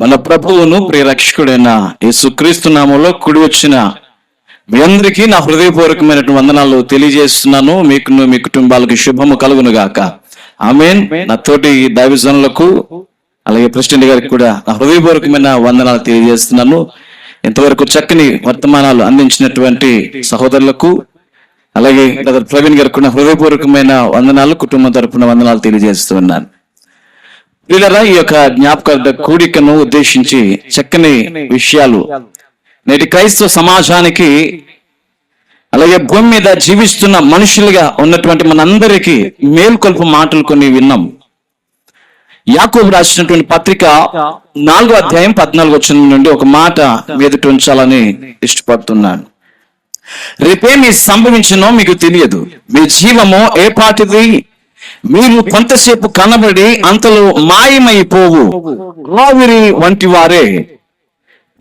మన ప్రభువును ప్రియరక్షకుడైన యేసుక్రీస్తు నామంలో కుడి వచ్చిన మీ అందరికీ నా హృదయపూర్వకమైనటువంటి వందనాలు తెలియజేస్తున్నాను. మీకును మీ కుటుంబాలకు శుభము కలుగును గాక ఆమెన్. నా తోటి దైవజనులకు అలాగే ప్రెసిడెంట్ గారికి కూడా నా హృదయపూర్వకమైన వందనాలు తెలియజేస్తున్నాను. ఇంతవరకు చక్కని వర్తమానాలు అందించినటువంటి సహోదరులకు అలాగే ప్రవీణ్ గారికి కూడా హృదయపూర్వకమైన వందనాలు కుటుంబం తరపున వందనాలు తెలియజేస్తున్నాను ప్రియులరా ఈ యొక్క జ్ఞాపకార్థ కూడికను ఉద్దేశించి చక్కని విషయాలు. నేటి క్రైస్తవ సమాజానికి అలాగే భూమి మీద జీవిస్తున్న మనుషులుగా ఉన్నటువంటి మనందరికీ మేల్కొల్పు మాటలు కొన్ని విన్నాం. యాకోబు రాసినటువంటి పత్రిక నాలుగో అధ్యాయం పద్నాలుగు వచ్చిన నుండి ఒక మాట మీదట ఉంచాలని ఇష్టపడుతున్నాను. రేపేమి సంభవించినో మీకు తెలియదు. మీ జీవము ఏ పాటిది? మీరు కొంతసేపు కనబడి అంతలో మాయమైపోవు. ఆవిరి వంటి వారే.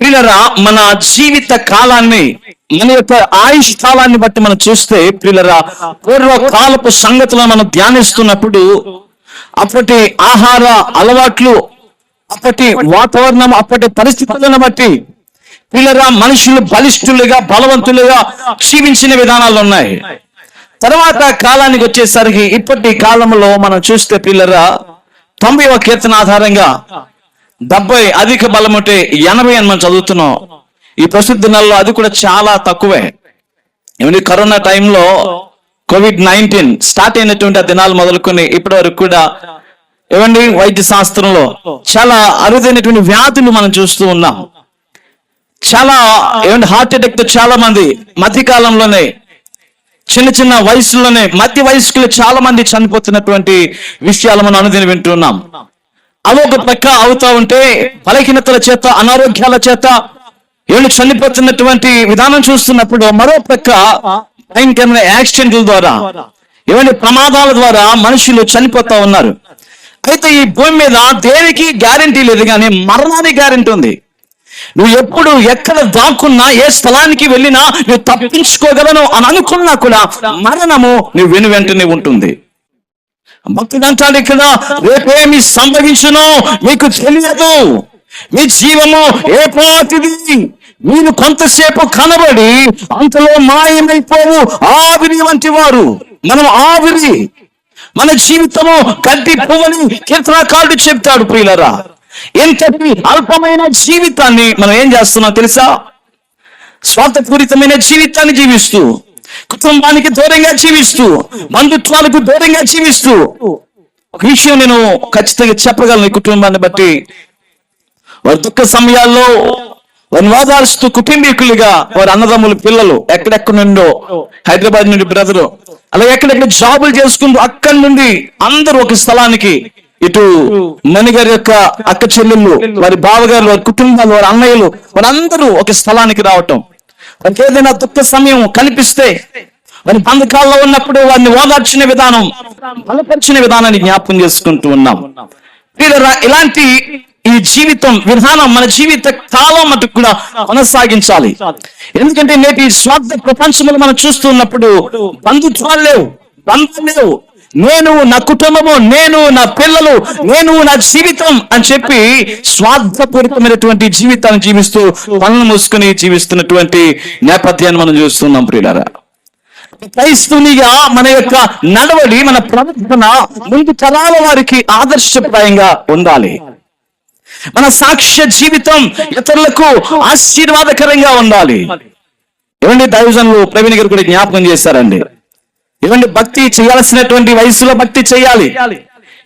ప్రిలరా మన జీవిత కాలాన్ని మన యొక్క ఆయుష్ కాలాన్ని బట్టి మనం చూస్తే ప్రిలరా పూర్వ కాలపు సంగతులను మనం ధ్యానిస్తున్నప్పుడు అప్పటి ఆహార అలవాట్లు అప్పటి వాతావరణం అప్పటి పరిస్థితులను బట్టి పిల్లరా మనుషులు బలిష్ఠులుగా బలవంతులుగా జీవించిన విధానాలు ఉన్నాయి. తర్వాత కాలానికి వచ్చేసరికి ఇప్పటి కాలంలో మనం చూస్తే పిల్లరా తొంభై ఒక కీర్తన ఆధారంగా డెబ్బై అధిక బలం ఉంటే ఎనభై అని మనం చదువుతున్నాం. ఈ ప్రసిద్ధ నెలలో అది కూడా చాలా తక్కువే. ఏమంటే కరోనా టైంలో కోవిడ్ నైన్టీన్ స్టార్ట్ అయినటువంటి ఆ దినాలు మొదలుకొని ఇప్పటి వరకు కూడా ఏమండి వైద్య శాస్త్రంలో చాలా అరుదైనటువంటి వ్యాధులు మనం చూస్తూ ఉన్నాం. చాలా ఏమంటే హార్ట్ అటాక్తో చాలా మంది మధ్య కాలంలోనే చిన్న చిన్న వయసులోనే మధ్య వయస్కులు చాలా మంది చనిపోతున్నటువంటి విషయాలు మనం అనుదిన వింటున్నాం. అవి ఒక పక్క అవుతా ఉంటే బలహీనతల చేత అనారోగ్యాల చేత ఏళ్ళు చనిపోతున్నటువంటి విధానం చూస్తున్నప్పుడు మరో పక్క భయంకరమైన యాక్సిడెంట్ల ద్వారా ఏమంటే ప్రమాదాల ద్వారా మనుషులు చనిపోతా ఉన్నారు. అయితే ఈ భూమి మీద దేనికి గ్యారంటీ లేదు కానీ మరణానికి గ్యారంటీ ఉంది. నువ్వు ఎప్పుడు ఎక్కడ దాక్కున్నా ఏ స్థలానికి వెళ్ళినా నువ్వు తప్పించుకోగలను అని అనుకున్నా కూడా మరణము నువ్వు వెను వెంటనే ఉంటుంది. భక్తుడు అంటాడు ఇక్కడ రేపేమి సంభవించును మీకు తెలియదు. మీ జీవము ఏ పాటిది? మీరు కొంతసేపు కనబడి అంతలో మాయమైపోవు ఆవిరి వంటి వారు. మనం ఆవిరి. మన జీవితము గడ్డి పువ్వని కీర్తనకారుడు చెప్తాడు ప్రియులరా. ఇంతటి అల్పమైన జీవితాన్ని మనం ఏం చేస్తున్నాం తెలుసా? స్వార్థపూరితమైన జీవితాన్ని జీవిస్తూ కుటుంబానికి దూరంగా జీవిస్తూ బంధుత్వాలకు దూరంగా జీవిస్తూ. ఒక విషయం నేను ఖచ్చితంగా చెప్పగలను ఈ కుటుంబాన్ని బట్టి. వారి దుఃఖ సమయాల్లో వారిని ఓదార్స్తూ కుటుంబీకులుగా వారి అన్నదమ్ములు పిల్లలు ఎక్కడెక్కడ నుండో హైదరాబాద్ నుండి బ్రదరు అలా ఎక్కడెక్కడ జాబులు చేసుకుంటూ అక్కడి నుండి అందరూ ఒక స్థలానికి ఇటు మణిగారి యొక్క అక్క చెల్లెళ్ళు వారి బావగారు వారి కుటుంబాలు వారి అన్నయ్యలు వారందరూ ఒక స్థలానికి రావటం. వారికి ఏదైనా దుఃఖ సమయం కనిపిస్తే వారి బంధకాల్లో ఉన్నప్పుడు వారిని ఓదార్చిన విధానం బలపరిచిన విధానాన్ని జ్ఞాపకం చేసుకుంటూ ఉన్నాం. ప్రియులారా, ఇలాంటి ఈ జీవితం విధానం మన జీవిత కాలం మటుకు కూడా కొనసాగించాలి. ఎందుకంటే నేటి స్వార్థ ప్రపంచంలో మనం చూస్తున్నప్పుడు బంధుత్వాలు లేవు బంధం లేవు నేను నా కుటుంబము నేను నా పిల్లలు నేను నా జీవితం అని చెప్పి స్వార్థపూరితమైనటువంటి జీవితాన్ని జీవిస్తూ పనులు మూసుకుని జీవిస్తున్నటువంటి నేపథ్యాన్ని మనం చూస్తున్నాం ప్రియులారా. క్రైస్తునిగా మన యొక్క నడవడి మన ప్రవర్తన ముందు తరాల వారికి ఆదర్శప్రాయంగా ఉండాలి. మన సాక్ష్య జీవితం ఇతరులకు ఆశీర్వాదకరంగా ఉండాలి. ఏమండి దైవజనులు ప్రవీణ్ గారు కూడా జ్ఞాపకం చేశారండి. ఏమండి భక్తి చేయాల్సినటువంటి వయసులో భక్తి చేయాలి.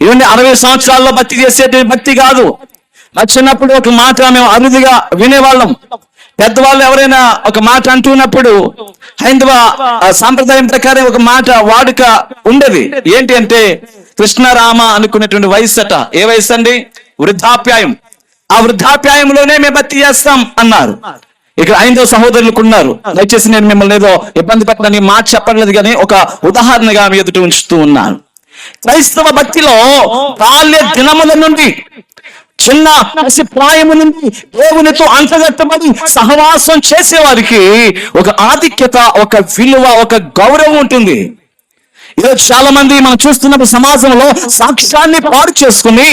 ఏమండి అరవై సంవత్సరాల్లో భక్తి చేసేటువంటి భక్తి కాదు. మా చిన్నప్పుడు ఒక మాట మేము అరుదుగా వినేవాళ్ళం. పెద్దవాళ్ళు ఎవరైనా ఒక మాట అంటున్నప్పుడు హైందవ సాంప్రదాయం ప్రకారం ఒక మాట వాడుక ఉండేది. ఏంటి అంటే కృష్ణరామ అనుకునేటువంటి వయసు అట ఏ వయసు అండి వృద్ధాప్యాయం. ఆ వృద్ధాప్యాయంలోనే మేము భక్తి చేస్తాం అన్నారు. ఇక్కడ ఐదో సహోదరులకు ఉన్నారు. దయచేసి నేను మిమ్మల్ని ఏదో ఇబ్బంది పెట్టడానికి మాట చెప్పట్లేదు కానీ ఒక ఉదాహరణగా మీ ఎదుట ఉంచుతూ ఉన్నాను. క్రైస్తవ భక్తిలో బాల్య దినముల నుండి చిన్న పసి ప్రాయము నుండి దేవునితో అంటగట్టబడి సహవాసం చేసే వారికి ఒక ఆధిక్యత ఒక విలువ ఒక గౌరవం ఉంటుంది. ఈరోజు చాలా మంది మనం చూస్తున్న సమాజంలో సాక్ష్యాన్ని పాడు చేసుకుని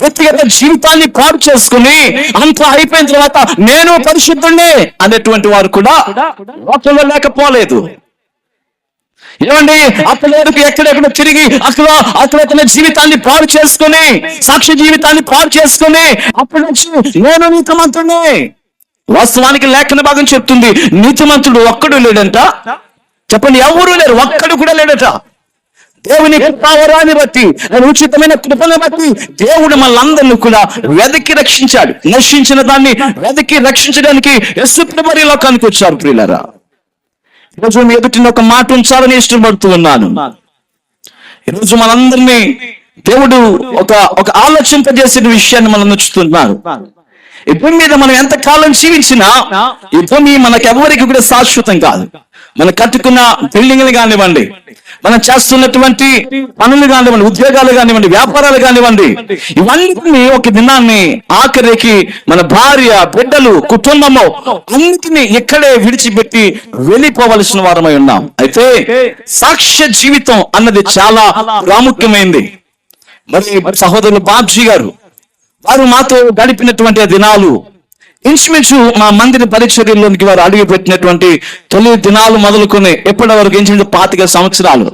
వ్యక్తిగత జీవితాన్ని పాడు చేసుకుని అంతా అయిపోయిన తర్వాత నేను పరిశుద్ధుణ్ణి అనేటువంటి వారు కూడా లోకంలో లేకపోలేదు. ఏమండి? అప్పటివరకు ఎక్కడెక్కడ తిరిగి అక్కడ అక్కడ తన జీవితాన్ని పాడు చేసుకుని సాక్షి జీవితాన్ని పాడు చేసుకుని అప్పటి నుంచి నేను నీతిమంతుడిని వాస్తవానికి లేఖన భాగం చెప్తుంది నీతిమంతుడు ఒక్కడు లేడంట. చెప్పండి ఎవరు లేరు ఒక్కడు కూడా లేడట. దేవుని కృపావరాన్ని బట్టి ఆయన ఉచితమైన కృపను బట్టి దేవుడు మనందరినీ కూడా వెదకి రక్షించాడు. నశించిన దాన్ని వెదకి రక్షించడానికి యశుప్రమరి లోకానికి వచ్చారు ప్రియులరా. ఈరోజు మీ ఎదుటిని ఒక మాట ఉంచాలని ఇష్టపడుతూ ఉన్నాను. ఈరోజు మనందరినీ దేవుడు ఒక ఒక ఆలోచింపజేసిన విషయాన్ని మనం నచ్చుతున్నారు ఈ భూమి మీద మనం ఎంత కాలం జీవించినా ఈ భూమి మనకు కూడా శాశ్వతం కాదు. మనం కట్టుకున్న బిల్డింగ్లు కానివ్వండి మనం చేస్తున్నటువంటి పనులు కానివ్వండి ఉద్యోగాలు కానివ్వండి వ్యాపారాలు కానివ్వండి ఇవన్నీ ఒక దినాన్ని ఆఖరికి మన భార్య బిడ్డలు కుటుంబము అన్నిటిని ఇక్కడే విడిచిపెట్టి వెళ్ళిపోవలసిన వారమై ఉన్నాం. అయితే సాక్ష్య జీవితం అన్నది చాలా ప్రాముఖ్యమైంది. మరి సహోదరులు బాబ్జీ గారు వారు మాతో గడిపినటువంటి దినాలు ఇంచుమించు మా మందిర పరిచర్యలోనికి వారు అడుగుపెట్టినటువంటి తొలి దినాలు మొదలుకొని ఎప్పటి వరకు ఇంచుమించు పాతిక సంవత్సరాలు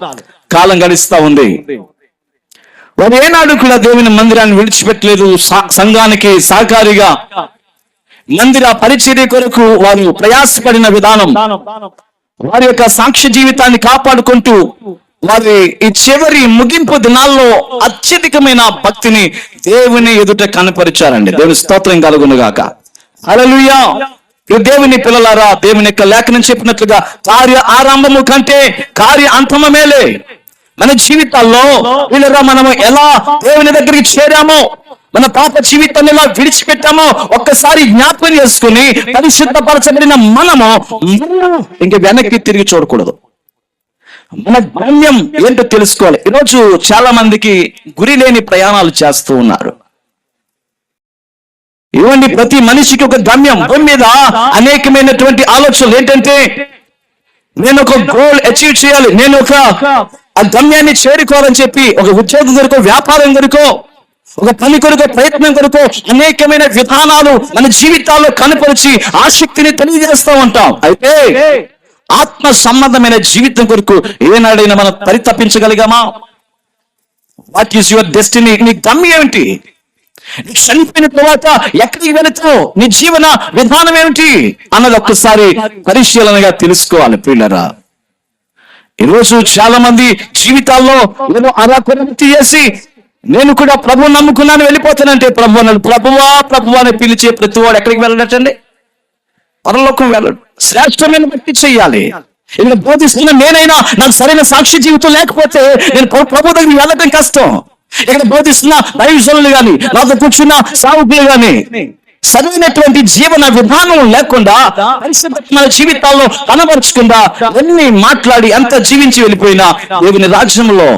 కాలం గడిస్తా ఉంది. వారు ఏనాడు కూడా దేవుని మందిరాన్ని విడిచిపెట్టలేదు. సంఘానికి సహకారిగా మందిర పరిచర్య కొరకు వారు ప్రయాసపడిన విధానం వారి యొక్క సాక్ష్య జీవితాన్ని కాపాడుకుంటూ వారి ఈ చివరి ముగింపు దినాల్లో అత్యధికమైన భక్తిని దేవుని ఎదుట కనపరిచారండి. దేవుని స్తోత్రం కలుగును అలలుయా ఈ దేవుని పిల్లలారా దేవుని యొక్క లేఖనం చెప్పినట్లుగా కార్య ఆరంభము కంటే కార్య అంతమ మేలే. మన జీవితాల్లో వీళ్ళరా మనము ఎలా దేవుని దగ్గరికి చేరామో మన పాప జీవితాన్ని ఎలా విడిచిపెట్టామో ఒక్కసారి జ్ఞాపకం చేసుకుని పరిశుద్ధపరచబడిన మనము ఇంక వెనక్కి తిరిగి చూడకూడదు. మన గమ్యం ఏంటో తెలుసుకోవాలి. ఈరోజు చాలా మందికి గురి లేని ప్రయాణాలు చేస్తూ ఉన్నారు. ఇవ్వండి ప్రతి మనిషికి ఒక గమ్యం భూమి మీద అనేకమైనటువంటి ఆలోచనలు. ఏంటంటే నేను ఒక గోల్ అచీవ్ చేయాలి. నేను ఒక ఆ గమ్యాన్ని చేరుకోవాలని చెప్పి ఒక ఉద్యోగం కొరకు వ్యాపారం కొరకు ఒక పని కొరకు ప్రయత్నం కొరకు అనేకమైన విధానాలు మన జీవితాల్లో కనపరిచి ఆసక్తిని తెలియజేస్తూ ఉంటాం. అయితే ఆత్మ సంబంధమైన జీవితం కొరకు ఏనాడైనా మనం పరితపించగలిగామా? వాట్ ఈస్ యువర్ డెస్టినీ నీ గమ్యం ఏమిటి? చనిపోయిన తర్వాత ఎక్కడికి వెళుతావు? నీ జీవన విధానం ఏమిటి? అన్నది ఒక్కసారి పరిశీలనగా తెలుసుకోవాలి పిల్లరా ఈరోజు చాలా మంది జీవితాల్లో ఏదో అరాకొరమితి చేసి నేను కూడా ప్రభు నమ్ముకున్నాను వెళ్ళిపోతానంటే ప్రభు అన్నాడు ప్రభువా ప్రభువా అని పిలిచే ప్రతి వాడు ఎక్కడికి వెళ్ళడటండి? పరలోకం వెళ్ళడు. శ్రేష్టమైన బట్టి చెయ్యాలి. ఇక్కడ బోధిస్తున్న నేనైనా నాకు సరైన సాక్షి జీవితం లేకపోతే నేను ప్రభు ప్రభు దగ్గరికి వెళ్ళడం కష్టం. ఇక్కడ బోధిస్తున్న దైవజనులు గాని నాతో కూర్చున్న సావుకులు గాని సరైనటువంటి జీవన విధానం లేకుండా జీవితాల్లో కనబరచకుండా ఎన్ని మాట్లాడి అంత జీవించి వెళ్ళిపోయినా దేవుని రాజ్యంలో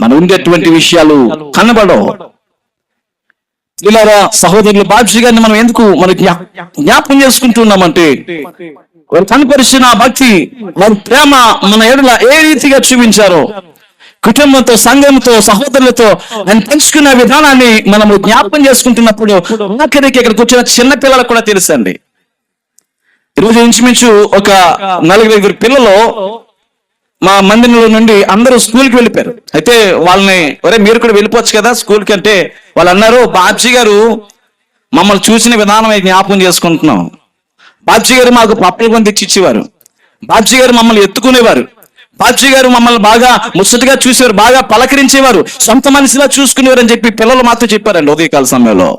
మన ఉండేటువంటి విషయాలు కనబడవు. ఇలారా సహోదరులు బాబ్జీ గారిని మనం ఎందుకు మన జ్ఞా- జ్ఞాపకం చేసుకుంటున్నామంటే వారు కనపరిచిన భక్తి వారి ప్రేమ మన ఎడల ఏ రీతిగా చూపించారో కుటుంబంతో సంఘంతో సహోదరులతో ఆయన పంచుకున్న విధానాన్ని మనము జ్ఞాపకం చేసుకుంటున్నప్పుడు ఆఖరికి ఇక్కడికి వచ్చిన చిన్న పిల్లలకు కూడా తెలుసండి. ఈరోజు ఇంచుమించు ఒక నలుగురు ఐదుగురు పిల్లలు మా మందిరంలో నుండి అందరూ స్కూల్కి వెళ్ళిపోయారు. అయితే వాళ్ళని ఒరే మీరు కూడా వెళ్ళిపోవచ్చు కదా స్కూల్కి అంటే వాళ్ళు అన్నారు బాబ్జీ గారు మమ్మల్ని చూసిన విధానం అయితే జ్ఞాపకం చేసుకుంటున్నాం. బాబ్జీ గారు మాకు పప్పులు కొని తెచ్చి ఇచ్చేవారు. బాబ్జీ గారు మమ్మల్ని ఎత్తుకునేవారు. బాబ్జీ గారు మమ్మల్ని బాగా ముచ్చటగా చూసేవారు బాగా పలకరించేవారు సొంత మనిషిలా చూసుకునేవారు అని చెప్పి పిల్లలు మాతో చెప్పారండి ఉదయకాల సమయంలో.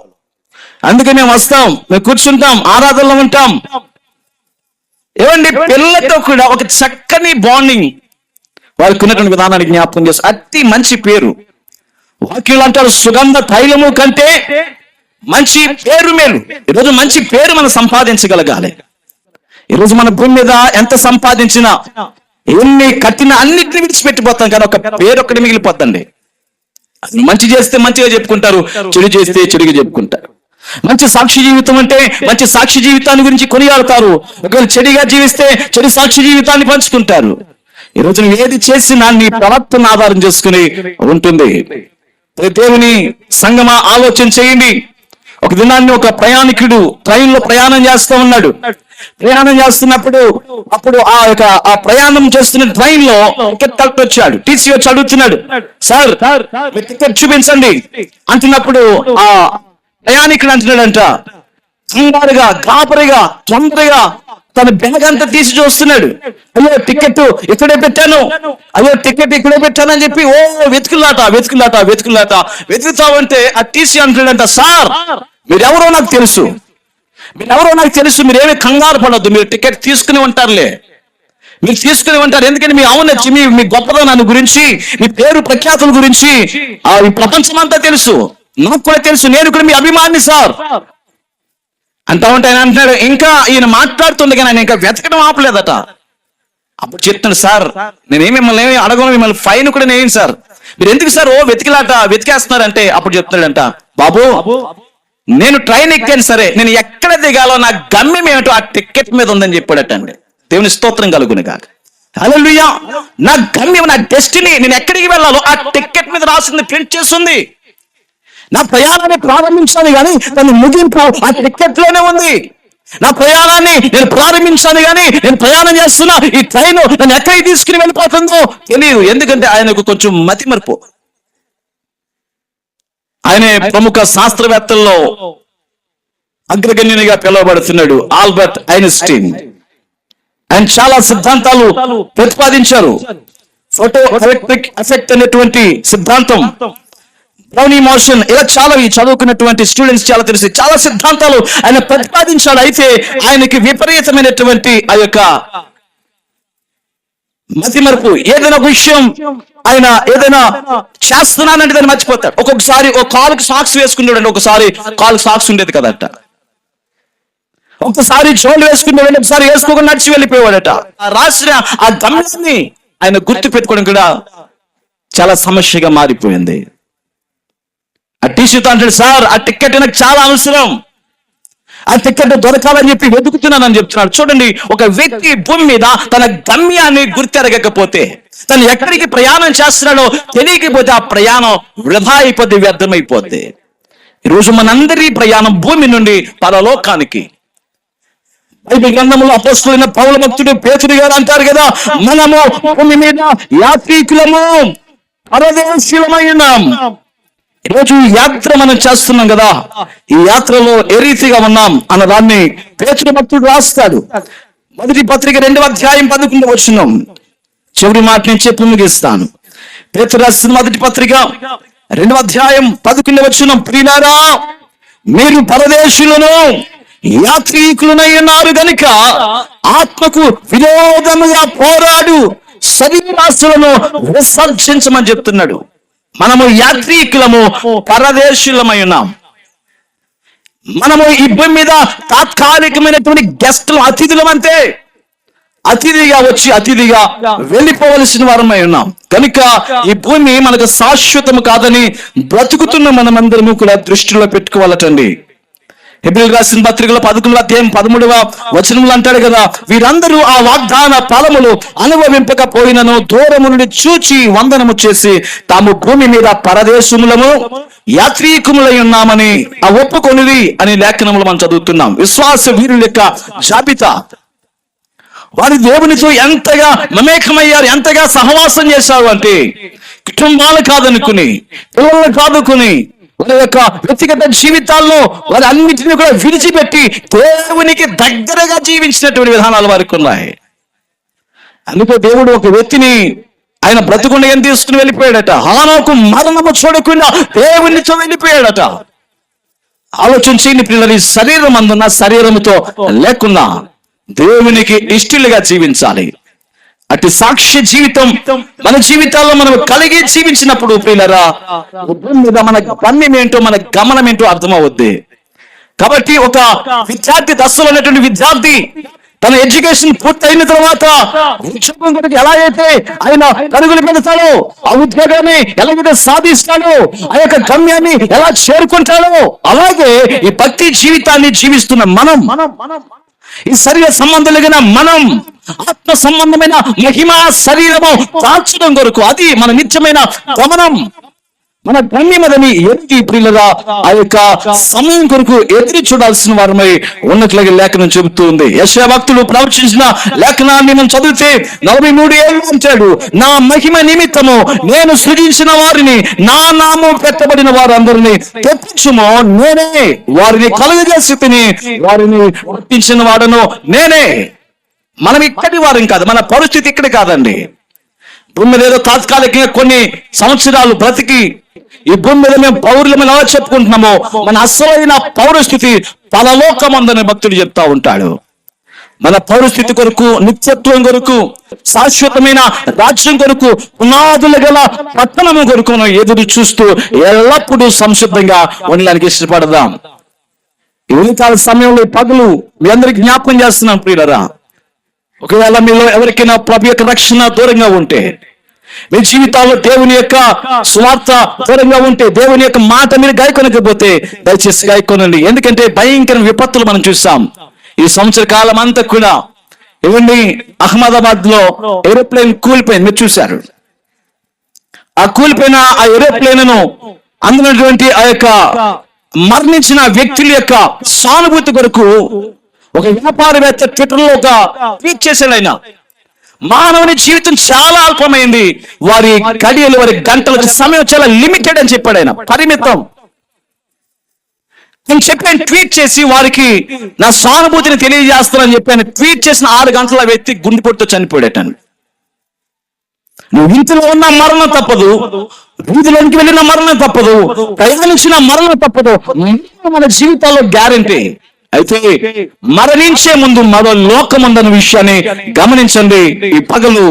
అందుకే మేము వస్తాం మేము కూర్చుంటాం ఆరాధనలో ఉంటాం. ఏమండి పిల్లలతో కూడా ఒక చక్కని బాండింగ్ వారికి ఉన్నటువంటి విధానాన్ని జ్ఞాపకం చేస్తారు అతి మంచి పేరు. వాక్యులు అంటారు సుగంధ తైలము కంటే మంచి పేరు మేలు. ఈరోజు మంచి పేరు మనం సంపాదించగలగాలి. ఈరోజు మన భూమి మీద ఎంత సంపాదించినా ఎన్ని కట్టిన అన్నిటిని విడిచిపెట్టిపోతాం కానీ ఒక పేరు ఒక్కటి మిగిలిపోద్దండి. మంచి చేస్తే మంచిగా చెప్పుకుంటారు చెడు చేస్తే చెడుగా చెప్పుకుంటారు. మంచి సాక్షి జీవితం అంటే మంచి సాక్షి జీవితాన్ని గురించి కొనియాడతారు. ఒకవేళ చెడిగా జీవిస్తే చెడు సాక్షి జీవితాన్ని పంచుకుంటారు. ఈ రోజు నువ్వు ఏది చేసినా నీ ప్రవర్తన ఆధారం చేసుకుని ఉంటుంది. దేవుని సంగమా ఆలోచన చేయండి. ఒక దినాన్ని ఒక ప్రయాణికుడు ట్రైన్లో ప్రయాణం చేస్తూ ఉన్నాడు. ప్రయాణం చేస్తున్నప్పుడు అప్పుడు ఆ యొక్క ఆ ప్రయాణం చేస్తున్న ట్రైన్లో టికెట్ కలెక్టర్ వచ్చాడు. టీసీ వచ్చి అడుగుతున్నాడు సార్ మీ టికెట్ చూపించండి. అంటున్నప్పుడు ఆ ప్రయాణికుడు అంటున్నాడంట కంగారుగా గాబరిగా తొందరగా తన బ్యాగ్ అంతా తీసి చూస్తున్నాడు. అయ్యో టికెట్ ఇక్కడే పెట్టాను. అయ్యో టికెట్ ఇక్కడే పెట్టాను అని చెప్పి ఓ వెతుకులాట వెతుకులాట వెతుకులాట వెతుకుతావంటే ఆ టీసీ అంటాడంట సార్. మీరెవరో నాకు తెలుసు. మీరెవరో నాకు తెలుసు మీరేమీ కంగారు పడద్దు మీరు టికెట్ తీసుకుని ఉంటారులే. మీరు తీసుకుని ఉంటారు ఎందుకంటే మీ అవునొచ్చి మీ మీ గొప్పదనాన్ని గురించి మీ పేరు ప్రఖ్యాతుల గురించి ఈ ప్రపంచం అంతా తెలుసు. నాకు కూడా తెలుసు నేను కూడా మీ అభిమాని సార్. అంటా ఉంటే ఆయన అంటున్నాడు. ఇంకా ఈయన మాట్లాడుతుండగా ఆయన ఇంకా వెతకడం ఆపలేదట. అప్పుడు చెప్తున్నాడు సార్ నేనేమి మిమ్మల్ని ఏమి అడగను మిమ్మల్ని ఫైన్ కూడా నేను సార్. మీరు ఎందుకు సార్ ఓ వెతికిలాట వెతికేస్తున్నారంటే అప్పుడు చెప్తున్నాడంట. బాబు నేను ట్రైన్ ఎక్కాను సరే. నేను ఎక్కడ దిగాలో నా గమ్యం ఏమిటో ఆ టికెట్ మీద ఉందని చెప్పాడటండి. దేవుని స్తోత్రం కలుగును కాక హల్లెలూయా! నా గమ్యం నా డెస్టినీ నేను ఎక్కడికి వెళ్ళాలో ఆ టికెట్ మీద రాసింది ప్రింట్ చేస్తుంది. నా ప్రయాణాన్ని ప్రారంభించాను కానీ దాని ముగింపు ఆ టికెట్లోనే ఉంది. నా ప్రయాణాన్ని నేను ప్రారంభించాను కానీ నేను ప్రయాణం చేస్తున్నా ఈ ట్రైన్ నన్ను ఎక్కడికి తీసుకుని వెళ్ళిపోతుందో తెలియదు ఎందుకంటే ఆయనకు కొంచెం మతిమరుపు. ఆయనే ప్రముఖ శాస్త్రవేత్తల్లో అగ్రగణ్యునిగా పిలువబడుతున్నాడు ఆల్బర్ట్ ఐన్స్టీన్. ఆయన చాలా సిద్ధాంతాలు ప్రతిపాదించారు. ఫోటో ఎలక్ట్రిక్ ఎఫెక్ట్ అనేటువంటి సిద్ధాంతం బ్రౌనీ మోషన్ ఇలా చాలా ఈ చదువుకున్నటువంటి స్టూడెంట్స్ చాలా తెలిసి. చాలా సిద్ధాంతాలు ఆయన ప్రతిపాదించాడు. అయితే ఆయనకి విపరీతమైనటువంటి ఆ యొక్క మతి మరపు ఏదైనా ఒక విషయం ఆయన ఏదైనా చేస్తున్నానంటే దాన్ని మర్చిపోతాడు. ఒక్కొక్కసారి ఒక కాలుకి సాక్స్ వేసుకున్నాడు ఒకసారి కాలుకి సాక్స్ ఉండేది కదట. ఒకసారి జోలు వేసుకున్నాడు ఒకసారి వేసుకోకుండా నడిచి వెళ్ళిపోయాడట రాసిన ఆ గమ్యాన్ని ఆయన గుర్తు పెట్టుకోవడం కూడా చాలా సమస్యగా మారిపోయింది. ఆ టీషర్ట్ అంటాడు సార్ ఆ టికెట్ నాకు చాలా అవసరం. ఆ టికెట్ దొరకాలని చెప్పి వెతుకుతున్నానని చెప్తున్నాడు. చూడండి ఒక వ్యక్తి భూమి మీద తన గమ్యాన్ని గుర్తెరగకపోతే తను ఎక్కడికి ప్రయాణం చేస్తున్నాడో తెలియకపోతే ఆ ప్రయాణం వృధా అయిపోతే వ్యర్థమైపోతే. ఈరోజు మనందరి ప్రయాణం భూమి నుండి పరలోకానికి. బైబిల్ గ్రంథంలో అపోస్తులైన పౌల భక్తుడు పేతుడు గారు అంటారు కదా మనము భూమి మీద యాత్రికులము పరదేశీలమై ఉన్నాం. ఈరోజు యాత్ర మనం చేస్తున్నాం కదా. ఈ యాత్రలో ఏ రీతిగా ఉన్నాం అన్న దాన్ని పేతుడు భక్తుడు రాస్తాడు. మొదటి పత్రిక రెండవ అధ్యాయం పదకొండు వచ్చినాం. చివరి మాట నేను చెప్పి ముగిస్తాను. పేతుడు రాస్తున్న మొదటి పత్రిక రెండవ అధ్యాయం పదకొండు వచ్చినాం. ప్రియులారా మీరు పరదేశులను యాత్రికులనై ఉన్నారు గనుక ఆత్మకు విరోధముగా పోరాడు. శరీరాశులను విసర్జించమని చెప్తున్నాడు. మనము యాత్రికులము పరదేశులమై ఉన్నాం. మనము ఈ భూమి మీద తాత్కాలికమైనటువంటి గెస్టులు అతిథులం అంతే అతిథిగా వచ్చి అతిథిగా వెళ్ళిపోవలసిన వారమై ఉన్నాం. కనుక ఈ భూమి మనకు శాశ్వతము కాదని బ్రతుకుతున్న మనమందరము కూడా దృష్టిలో పెట్టుకోవాలటండి. హెబ్రిల్ రాసిన పత్రికలో పదకొండు అధ్యాయం పదమూడవ వచనములు అంటాడు కదా వీరందరూ ఆ వాగ్దాన ఫలములు అనుభవింపకపోయినను దూరము నుండి చూచి వందనము చేసి తాము భూమి మీద పరదేశములము యాత్రీకములై ఉన్నామని ఆ ఒప్పుకొనిది అని లేఖనములు మనం చదువుతున్నాం. విశ్వాస వీరుల యొక్క జాబితా. వారి దేవునితో ఎంతగా మమేకమయ్యారు ఎంతగా సహవాసం చేశారు అంటే కుటుంబాలు కాదనుకుని పిల్లలు కాదుకుని వారి యొక్క వ్యక్తిగత జీవితాల్లో వారి అన్నింటినీ కూడా విడిచిపెట్టి దేవునికి దగ్గరగా జీవించినటువంటి విధానాలు వారికి ఉన్నాయి. అందుకే దేవుడు ఒక వ్యక్తిని ఆయన బ్రతుకుండగా తీసుకుని వెళ్ళిపోయాడట? హానోకు మరణము చూడకుండా దేవునితో వెళ్ళిపోయాడట. ఆలోచించి పిల్లలు శరీరం అందున్న శరీరముతో లేకున్నా దేవునికి ఇష్టిలుగా జీవించాలి. అటు సాక్ష్య జీవితం మన జీవితాల్లో మనం కలిగి జీవించినప్పుడు ప్రియులరా మీద మన గమ్యం ఏంటో మన గమనం ఏంటో అర్థమవుద్ది. కాబట్టి ఒక విద్యార్థి దశలో ఉన్నటువంటి విద్యార్థి తన ఎడ్యుకేషన్ పూర్తయిన తర్వాత ఉద్యోగం కొరకు ఎలా అయితే ఆయన పరుగులు పెడతాడు ఆ ఉద్యోగాన్ని ఎలాగైతే సాధిస్తాడు ఆ యొక్క గమ్యాన్ని ఎలా చేరుకుంటాడో అలాగే ఈ భక్తి జీవితాన్ని జీవిస్తున్న మనం ఈ శరీర సంబంధం కలిగిన మనం ఆత్మ సంబంధమైన మహిమ శరీరము దాల్చడం కొరకు అది మన నిత్యమైన గమనం. మన గమ్యమదని ఎరిగి ప్రియులుగా ఆ యొక్క సమయం కొరకు ఎదురు చూడాల్సిన వారమై ఉన్నట్లుగా లేఖనం చెబుతూ ఉంది. యశ భక్తులు ప్రవచించిన లేఖనాన్ని మనం చదివితే నలభై మూడు ఏళ్ళు అంటాడు నా మహిమ నిమిత్తము నేను సృజించిన వారిని నా నామం పెట్టబడిన వారందరినీ తెప్పించుమో. నేనే వారిని కలుగజేసి తిని వారిని పుట్టించిన వాడను నేనే. మనం ఇక్కడి వారం కాదు మన పరిస్థితి ఇక్కడ కాదండి. భూమి మీద ఏదో తాత్కాలికంగా కొన్ని సంవత్సరాలు బ్రతికి ఈ భూమి మీద మేము పౌరులమని ఎలా చెప్పుకుంటున్నామో మన అసలైన పౌరస్థితి పరలోకమందని భక్తుడు చెప్తా ఉంటాడు. మన పౌరస్థితి కొరకు నిత్యత్వం కొరకు శాశ్వతమైన రాజ్యం కొరకు పునాదులు గల పట్టణము కొరకు మనం ఎదురు చూస్తూ ఎల్లప్పుడూ సంసిద్ధంగా ఉండడానికి ఇష్టపడదాం. ఈ ఉదయకాల సమయంలో పగులు మీ అందరికి జ్ఞాపకం చేస్తున్నాం ప్రియులరా. ఒకవేళ మీలో ఎవరికైనా ప్రభు యొక్క రక్షణ దూరంగా ఉంటే మీ జీవితాల్లో దేవుని యొక్క స్వార్థ దూరంగా ఉంటే దేవుని యొక్క మాట మీరు గాయకొనకపోతే దయచేసి గాయకొనండి. ఎందుకంటే భయంకర విపత్తులు మనం చూసాం ఈ సంవత్సర కాలం అంతా కూడా ఇవ్వండి అహ్మదాబాద్లో ఏరోప్లేన్ కూలిపోయింది. మీరు చూశారు. ఆ కూలిపోయిన ఆ ఏరోప్లేన్ను అందునటువంటి ఆ యొక్క మరణించిన వ్యక్తుల యొక్క సానుభూతి కొరకు ఒక వ్యాపారవేత్త ట్విట్టర్లో ఒక ట్వీట్ చేశాడు ఆయన. మానవుని జీవితం చాలా అల్పమైంది. వారి గడియలు వారి గంటల సమయం చాలా లిమిటెడ్ అని చెప్పాడు ఆయన. పరిమితం. నేను చెప్పాను ట్వీట్ చేసి వారికి నా సానుభూతిని తెలియజేస్తానని చెప్పాను ట్వీట్ చేసిన ఆరు గంటల వ్యక్తి గుండెపోటుతో చనిపోయాటను నువ్వు ఇంటిలో ఉన్న మరణం తప్పదు. వీధిలోనికి వెళ్ళిన మరణం తప్పదు. ప్రయాణించిన మరణం తప్పదు. మన జీవితాల్లో గ్యారంటీ అయితే మరణించే ముందు మరో లోకం ఉందన్న విషయాన్ని గమనించండి. ఈ పగలు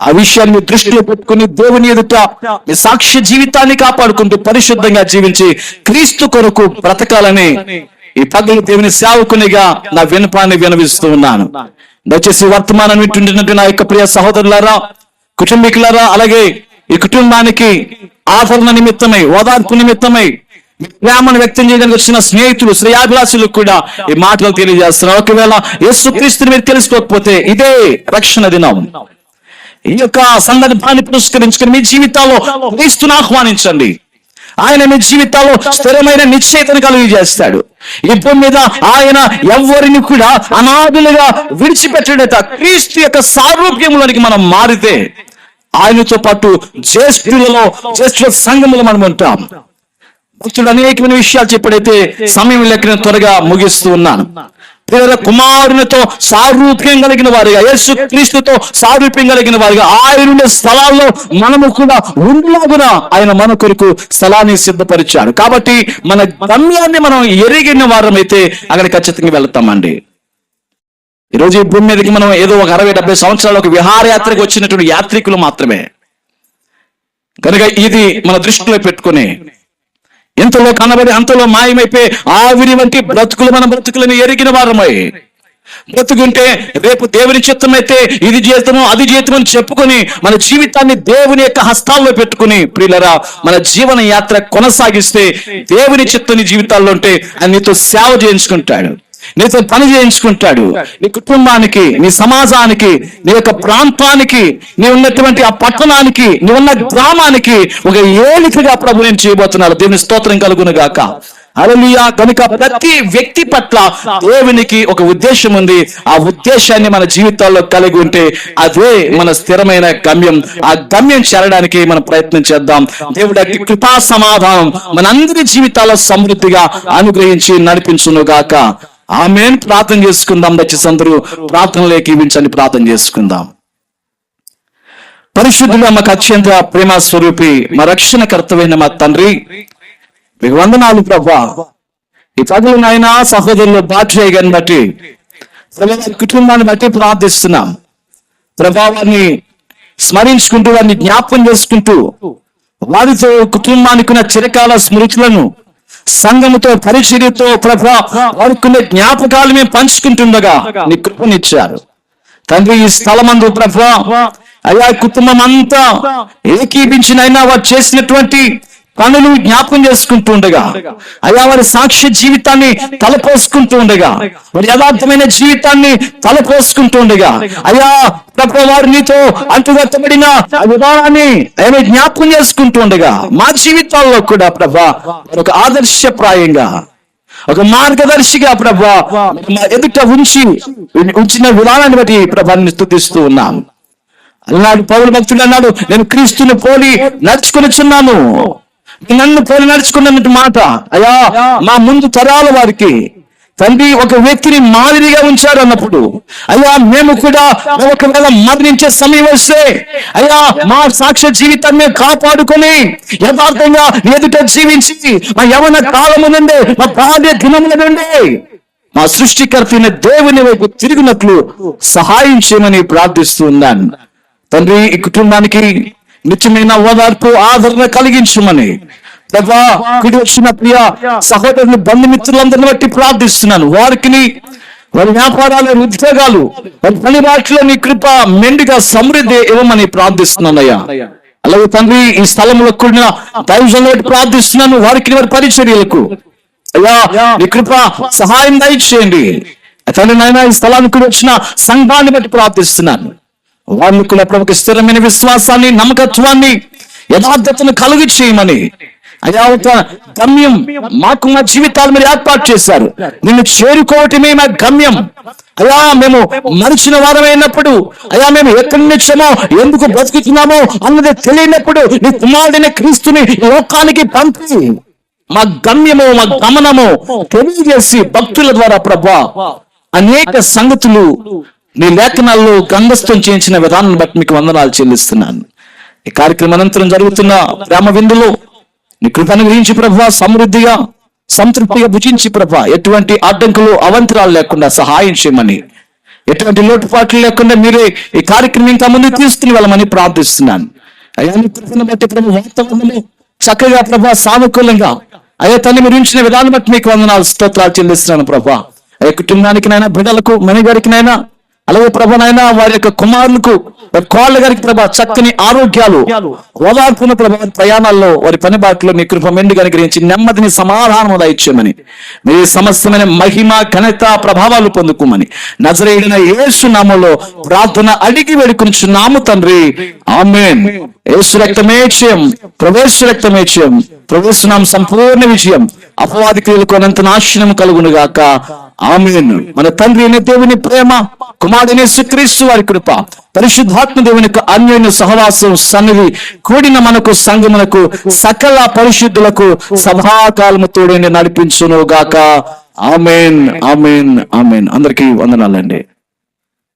ఆ విషయాన్ని దృష్టిలో పెట్టుకుని దేవుని ఎదుట మీ సాక్ష్య జీవితాన్ని కాపాడుకుంటూ పరిశుద్ధంగా జీవించి క్రీస్తు కొరకు బ్రతకాలని ఈ పగలు దేవుని సేవకునిగా నా వినపాన్ని వినవిస్తూ ఉన్నాను. దయచేసి వర్తమానం వింటుంటున్నట్టు నా యొక్క ప్రియ సహోదరులారా కుటుంబీకులారా అలాగే ఈ కుటుంబానికి ఆదరణ నిమిత్తమై ఓదార్పు నిమిత్తమై ప్రేమను వ్యక్తం చేయడానికి వచ్చిన స్నేహితులు శ్రేయాభిలాషులకు కూడా ఈ మాటలు తెలియజేస్తున్నారు. ఒకవేళ యేసు క్రీస్తుని మీరు తెలుసుకోకపోతే ఇదే రక్షణ దినం. ఈ యొక్క సందర్భాన్ని పురస్కరించుకుని మీ జీవితాల్లో క్రీస్తుని ఆహ్వానించండి. ఆయన మీ జీవితాల్లో స్థిరమైన నిశ్చయితను కలుగజేస్తాడు. ఈ భూమి మీద ఆయన ఎవరిని కూడా అనాథులుగా విడిచిపెట్టడట క్రీస్తు యొక్క సారూప్యంలోనికి మనం మారితే ఆయనతో పాటు జ్యేష్ఠులలో జ్యేష్ఠుల సంఘములు మనం ఉంటాం. భక్తుడు అనేకమైన విషయాలు చెప్పడైతే సమయం లెక్కన త్వరగా ముగిస్తూ ఉన్నాను. పిల్లల కుమారునితో సారూప్యం కలిగిన వారిగా యేసు క్రీస్తుతో సారూప్యం కలిగిన వారిగా ఆయన స్థలాల్లో మనము కూడా ఉండులాగున ఆయన మన కొరకు స్థలాన్ని సిద్ధపరిచాడు. కాబట్టి మన గమ్యాన్ని మనం ఎరిగిన వారమైతే అక్కడ ఖచ్చితంగా వెళ్తామండి. ఈరోజు ఈ భూమి మీదకి మనం ఏదో ఒక అరవై డెబ్బై సంవత్సరాలు ఒక విహారయాత్రకు వచ్చినటువంటి యాత్రికులు మాత్రమే. కనుక ఇది మన దృష్టిలో పెట్టుకుని ఇంతలో కనబడి అంతలో మాయమైపోయి ఆవిరి వంటి బ్రతుకులు మన బ్రతుకులను ఎరిగిన వారమై. బ్రతుకుంటే రేపు దేవుని చిత్తమైతే ఇది జీతము అది జీవితం అని చెప్పుకొని మన జీవితాన్ని దేవుని యొక్క హస్తాల్లో పెట్టుకుని ప్రియులరా మన జీవన యాత్ర కొనసాగిస్తే దేవుని చిత్తని జీవితాల్లో ఉంటే అన్నితో సేవ చేయించుకుంటాడు. నీతో పని చేయించుకుంటాడు. నీ కుటుంబానికి నీ సమాజానికి నీ యొక్క ప్రాంతానికి నీ ఉన్నటువంటి ఆ పట్టణానికి నీ ఉన్న గ్రామానికి ఒక ఏలికగా ప్రభు నేను చేయబోతున్నాడు. దేవుని స్తోత్రం కలుగును గాక. అలలియా కనుక ప్రతి వ్యక్తి పట్ల దేవునికి ఒక ఉద్దేశం ఉంది. ఆ ఉద్దేశాన్ని మన జీవితాల్లో కలిగి ఉంటే అదే మన స్థిరమైన గమ్యం. ఆ గమ్యం చేరడానికి మనం ప్రయత్నం చేద్దాం. దేవుడి యొక్క కృపా సమాధానం మనందరి జీవితాల్లో సమృద్ధిగా అనుగ్రహించి నడిపించును గాక. ఆమెన్. ప్రార్థన చేసుకుందాం దయచేసి అందరూ ప్రార్థనలోకి ఇవ్వించని ప్రార్థన చేసుకుందాం. పరిశుద్ధుగా మాకు అత్యంత ప్రేమ స్వరూపి మా రక్షణ కర్తవైన మా తండ్రి మీకు వందనాలు ప్రభా. ఈ పగలు నాయన సహోదరులు బాధ్యగాన్ని బట్టి కుటుంబాన్ని బట్టి ప్రార్థిస్తున్నాం. ప్రభావాన్ని స్మరించుకుంటూ వారిని జ్ఞాపకం చేసుకుంటూ వారితో కుటుంబానికి ఉన్న చిరకాల స్మృతులను సంఘముతో పరిచర్యతో ప్రభా వారికి ఉన్న జ్ఞాపకాలు మేము పంచుకుంటుండగా నీ కృపనిచ్చారు. తండ్రి ఈ స్థలమందు ప్రభా అయా కుటుంబం అంతా ఏకీపించినైనా వారు చేసినటువంటి పనులు జ్ఞాపకం చేసుకుంటూ ఉండగా. అయ్యా వారి సాక్ష్య జీవితాన్ని తలపోసుకుంటూ ఉండగా. వారి యథార్థమైన జీవితాన్ని తలపోసుకుంటూ ఉండగా. అయ్యా ప్రభు వారు నీతో అంటుగట్టబడిన విధానాన్ని ఆయన జ్ఞాపకం చేసుకుంటూ ఉండగా మా జీవితాల్లో కూడా ప్రభా ఒక ఆదర్శప్రాయంగా ఒక మార్గదర్శిగా ప్రభా మా ఎదుట ఉంచి ఉంచిన విధానాన్ని బట్టి ప్రభాన్ని స్థుతిస్తూ ఉన్నాం. అన్నాడు పౌరు భక్తుడు అన్నాడు నేను క్రీస్తుని పోలి నడుచుకొనిచున్నాను. నన్ను పోలి నడుచుకున్నట్టు మాట. అయ్యా మా ముందు తరాల వారికి తండ్రి ఒక వ్యక్తిని మాదిరిగా ఉంచారు అన్నప్పుడు అయ్యా మేము కూడా ఒకవేళ మరణించే సమయం వస్తే అయ్యా మా సాక్ష్య జీవితాన్ని కాపాడుకొని యథార్థంగా ఎదుట జీవించి మా యవన కాలము నుండి మా బాల్య దినముల నుండి మా సృష్టికర్త అయిన దేవుని వైపు తిరిగినట్లు సహాయం చేయమని ప్రార్థిస్తూ ఉన్నాను. తండ్రి ఈ కుటుంబానికి నిత్యమైన ఓదార్పు ఆదరణ కలిగించమని. ప్రభా కుడి వచ్చిన ప్రియ సహోదరుని బంధుమిత్రులందరిని బట్టి ప్రార్థిస్తున్నాను. వారికి వారి వ్యాపారాలు ఉద్యోగాలు వారి పని వాటిలో నీ కృప మెండుగా సమృద్ధి ఇవ్వమని ప్రార్థిస్తున్నానయ్యా అలాగే తండ్రి ఈ స్థలంలో కూడిన దైవజంలో ప్రార్థిస్తున్నాను. వారికి వారి పరిచర్యలకు. అయ్యా నీ కృప సహాయం దయచేయండి. తండ్రి నాయన ఈ స్థలానికి వచ్చిన సంఘాన్ని బట్టి ప్రార్థిస్తున్నాను. వాళ్ళు కూడా ప్రభుకి స్థిరమైన విశ్వాసాన్ని నమ్మకత్వాన్ని యథార్థతను కలుగు చేయమని అయ్యా ఒక గమ్యం మాకు మా జీవితాలు మీరు ఏర్పాటు చేశారు. నిన్ను చేరుకోవటమే మా గమ్యం. అయ్యా మేము మరిచిన వారమైనప్పుడు అయ్యా మేము ఎక్కడి నుంచామో ఎందుకు బ్రతుకుతున్నామో అన్నది తెలియనప్పుడు నీ కుమారుడైన క్రీస్తుని లోకానికి పంపి. మా గమ్యము మా గమనము తెలియజేసి భక్తుల ద్వారా ప్రభా అనేక సంగతులు నీ లేఖనాల్లో గంగస్థం చేయించిన విధానాన్ని బట్టి మీకు వందనాలు చెల్లిస్తున్నాను. ఈ కార్యక్రమం అనంతరం జరుగుతున్న గ్రామ విందులో నీ కృపను గ్రహించి ప్రభా సమృద్ధిగా సంతృప్తిగా భుజించి ప్రభా ఎటువంటి అడ్డంకులు అవంతరాలు లేకుండా సహాయం చేయమని ఎటువంటి లోటుపాట్లు లేకుండా మీరే ఈ కార్యక్రమం ఇంకా ముందు తీసుకుని వెళ్ళమని ప్రార్థిస్తున్నాను. అయ్యా కృపను బట్టి ప్రభు చక్కగా ప్రభా సానుకూలంగా. అయ్యా తల్లి మీరు ఉంచిన విధానం బట్టి మీకు వందనాలు స్తోత్రాలు చెల్లిస్తున్నాను ప్రభా. అయ్యా కుటుంబానికినైనా బిడ్డలకు మణిగారికినైనా అలాగే ప్రభనైనా వారి యొక్క కుమారులకు వారి కోళ్ళ గారికి ప్రభా చక్కని ఆరోగ్యాలు. ఓదార్పున ప్రభా ప్రయాణాల్లో వారి పని బాటలో నీ కృప మెండుగా అనుగ్రహించి నెమ్మదిని సమాధానం దయచేయమని మీ సమస్తమైన మహిమ ఘనత ప్రభావాలు పొందుకోమని. నజరేయుడైన యేసు నామములో ప్రార్థన అడిగి వేడుకుంటున్నాము తండ్రి. ఆమేన్. యేసు రక్తమే చేయం ప్రవేశ రక్తమే చేయం ప్రవేశనాం సంపూర్ణ విజయం. అపవాది క్రియలకు అనంత నాశనం కలుగును గాక ఆమెను. మన తండ్రి అయిన దేవుని ప్రేమ కుమారుడైన శ్రీక్రీస్తు వారి కృప పరిశుద్ధాత్మ దేవుని యొక్క అన్యోన్య సహవాసం సన్నిధి కూడిన మనకు సంగమునకు సకల పరిశుద్ధులకు సభాకాలము తోడని నడిపించును గాక ఆమెన్ ఆమెన్ ఆమెన్. అందరికీ వందనాలండి.